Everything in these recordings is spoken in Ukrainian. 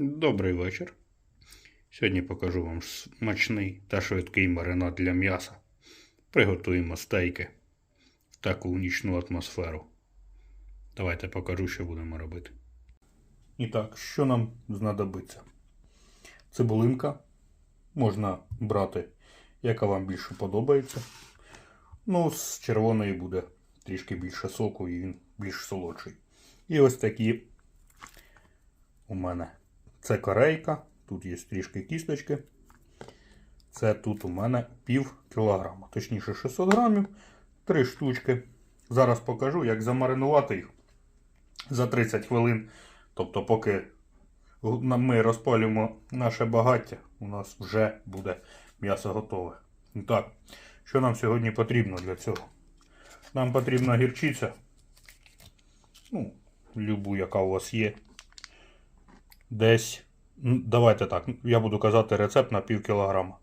Добрий вечір. Сьогодні покажу вам смачний та швидкий маринад для м'яса. Приготуємо стейки в таку нічну атмосферу. Давайте покажу, що будемо робити. І так, що нам знадобиться? Цибулинка. Можна брати, яка вам більше подобається. Ну, з червоної буде трішки більше соку і він більш солодший. І ось такі у мене це корейка, тут є трішки кісточки. Це тут у мене пів кілограма, точніше 600 грамів, 3 штучки. Зараз покажу, як замаринувати їх за 30 хвилин. Тобто, поки ми розпалюємо наше багаття, у нас вже буде м'ясо готове. І Так, що нам сьогодні потрібно для цього? Нам потрібна гірчиця. Ну, любу, яка у вас є десь. Давайте так, я буду казати рецепт на пів кілограма.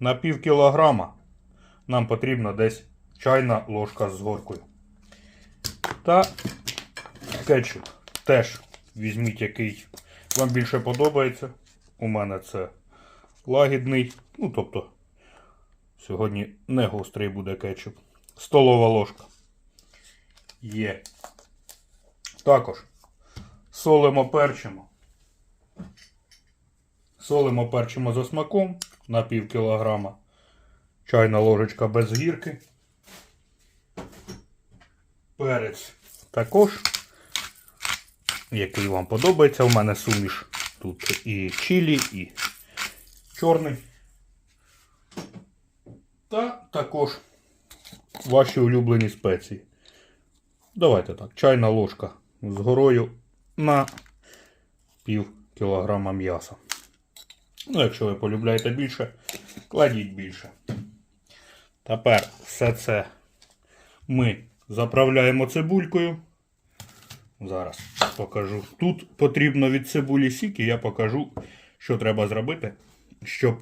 На пів кілограма нам потрібна десь чайна ложка з горкою. Та кетчуп теж візьміть, який вам більше подобається. У мене це лагідний. Ну, тобто, сьогодні не гострий буде кетчуп. Столова ложка. Є. Також солимо перчимо. Солимо перчимо за смаком на пів кілограма. Чайна ложечка без гірки. Перець також. Який вам подобається. У мене суміш. Тут і чилі, і чорний. Та також ваші улюблені спеції. Давайте так, чайна ложка з горою на пів кілограма м'яса. Ну, якщо ви полюбляєте більше, кладіть більше. Тепер все це ми заправляємо цибулькою. Зараз покажу. Тут потрібно від цибулі сік, і я покажу, що треба зробити, щоб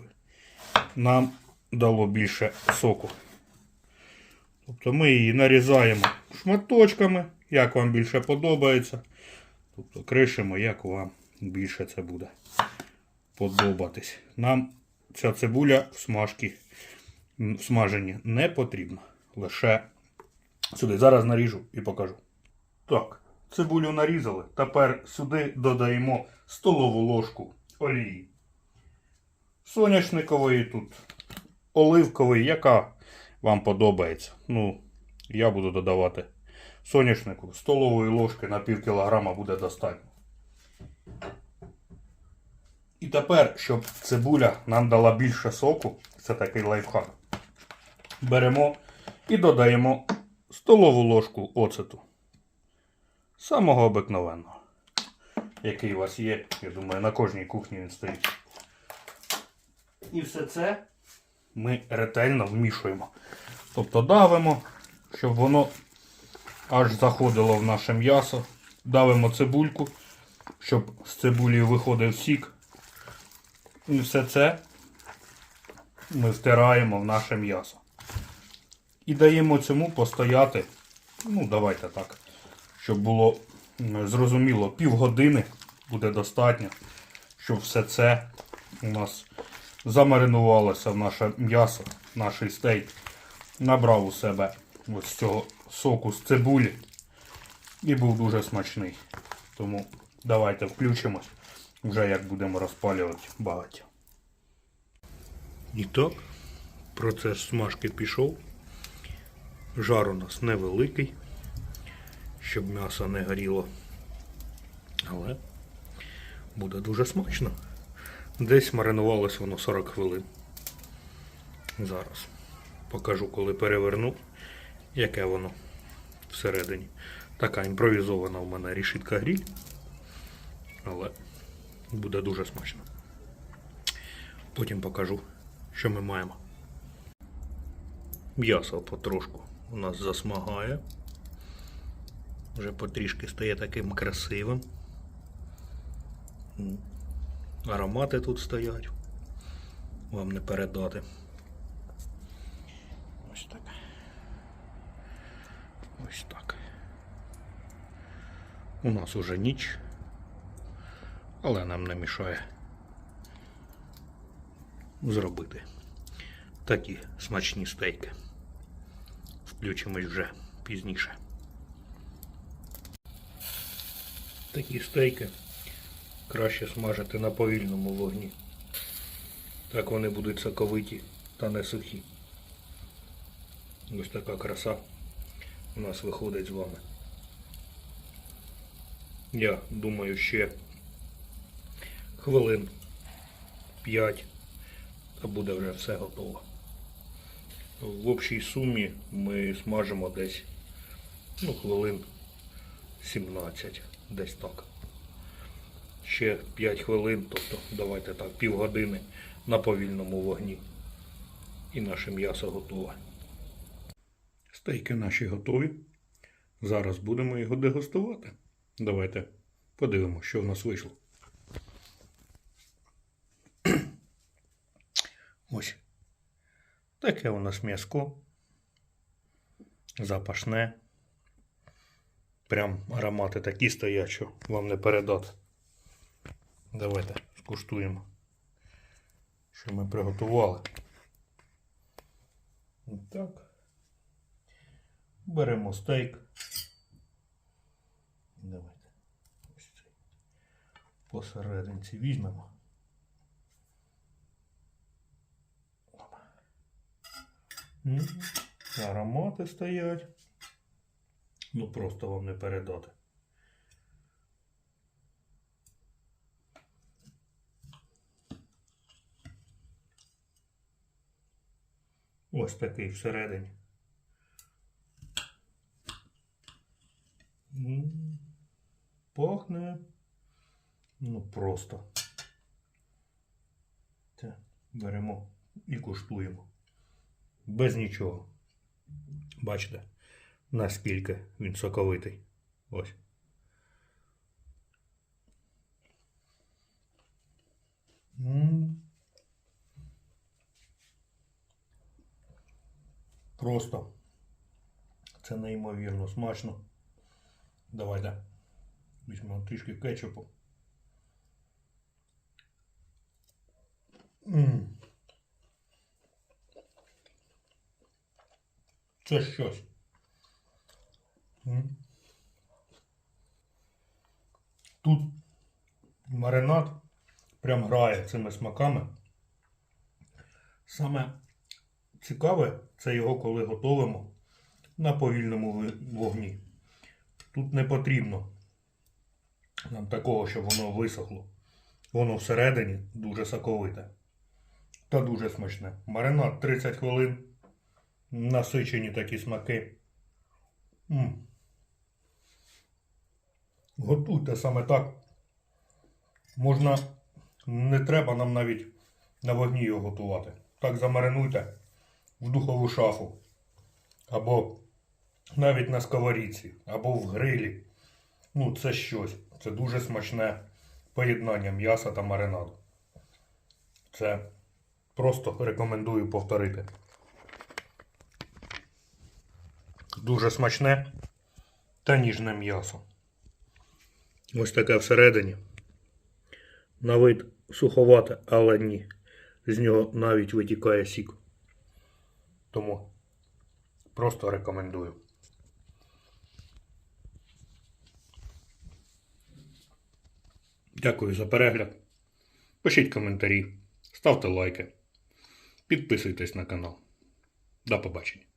нам дало більше соку. Тобто ми її нарізаємо шматочками, як вам більше подобається. Тобто кришимо, як вам більше це буде подобатись. Нам ця цибуля в смажки в смаженні не потрібна. Лише сюди. Зараз наріжу і покажу. Так, цибулю нарізали. Тепер сюди додаємо столову ложку олії. Соняшникової тут, оливкової, яка вам подобається. Ну, я буду додавати соняшнику. Столової ложки на пів кілограма буде достатньо. І тепер, щоб цибуля нам дала більше соку, це такий лайфхак. Беремо і додаємо столову ложку оцету. Самого обикновенного. Який у вас є, я думаю, на кожній кухні він стоїть. І все це ми ретельно вмішуємо. Тобто давимо, щоб воно аж заходило в наше м'ясо. Давимо цибульку, щоб з цибулі виходив сік. І все це ми втираємо в наше м'ясо. І даємо цьому постояти, ну, давайте так, щоб було зрозуміло, півгодини буде достатньо, щоб все це у нас замаринувалося в наше м'ясо, наш стейк. Набрав у себе ось цього соку з цибулі і був дуже смачний. Тому давайте включимось вже як будемо розпалювати багаття. І так, процес смажки пішов. Жар у нас невеликий, щоб м'ясо не горіло. Але буде дуже смачно. Десь маринувалось воно 40 хвилин. Зараз покажу, коли переверну, яке воно всередині. Така імпровізована в мене рішітка гріль. Але буде дуже смачно. Потім покажу, що ми маємо. М'ясо потрошку у нас засмагає. Вже потрішки стає таким красивим. Аромати тут стоять. Вам не передати. Ось так. Ось так. У нас уже ніч. Але нам не мішає зробити такі смачні стейки. Включимось вже пізніше. Такі стейки краще смажити на повільному вогні. Так вони будуть соковиті та не сухі. Ось така краса у нас виходить з вами. Я думаю, ще хвилин 5 та буде вже все готово. В общій сумі ми смажимо десь ну, хвилин 17, десь так. Ще 5 хвилин, тобто давайте так, півгодини на повільному вогні. І наше м'ясо готове. Стейки наші готові. Зараз будемо його дегустувати. Давайте подивимося, що в нас вийшло. Ось. Таке у нас м'яско. Запашне. Прям аромати такі стоять, що вам не передати. Давайте скуштуємо, що ми приготували. Так. Беремо стейк. Давайте. Ось цей. Посерединці візьмемо. Опа. М, Аромати стоять. Ну просто вам не передати. Ось такий всередині. Пахне. Ну просто. Так, беремо і куштуємо. Без нічого. Бачите, наскільки він соковитий. Ось. Просто. Це неймовірно смачно. Давайте візьмемо трішки кетчупу. М. Це щось. Тут маринад прям грає цими смаками. Саме цікаве це його, коли готовимо на повільному вогні. Тут не потрібно нам такого, щоб воно висохло. Воно всередині дуже соковите. Та дуже смачне. Маринад 30 хвилин. Насичені такі смаки. м Готуйте саме так. Можна, не треба нам навіть на вогні його готувати. Так замаринуйте в духову шафу. Або навіть на сковорідці, або в грилі. Ну, це щось. Це дуже смачне поєднання м'яса та маринаду. Це просто рекомендую повторити. Дуже смачне та ніжне м'ясо. Ось таке всередині. На вид суховате, але ні. З нього навіть витікає сік. Тому просто рекомендую. Дякую за перегляд. Пишіть коментарі, ставте лайки, підписуйтесь на канал. До побачення.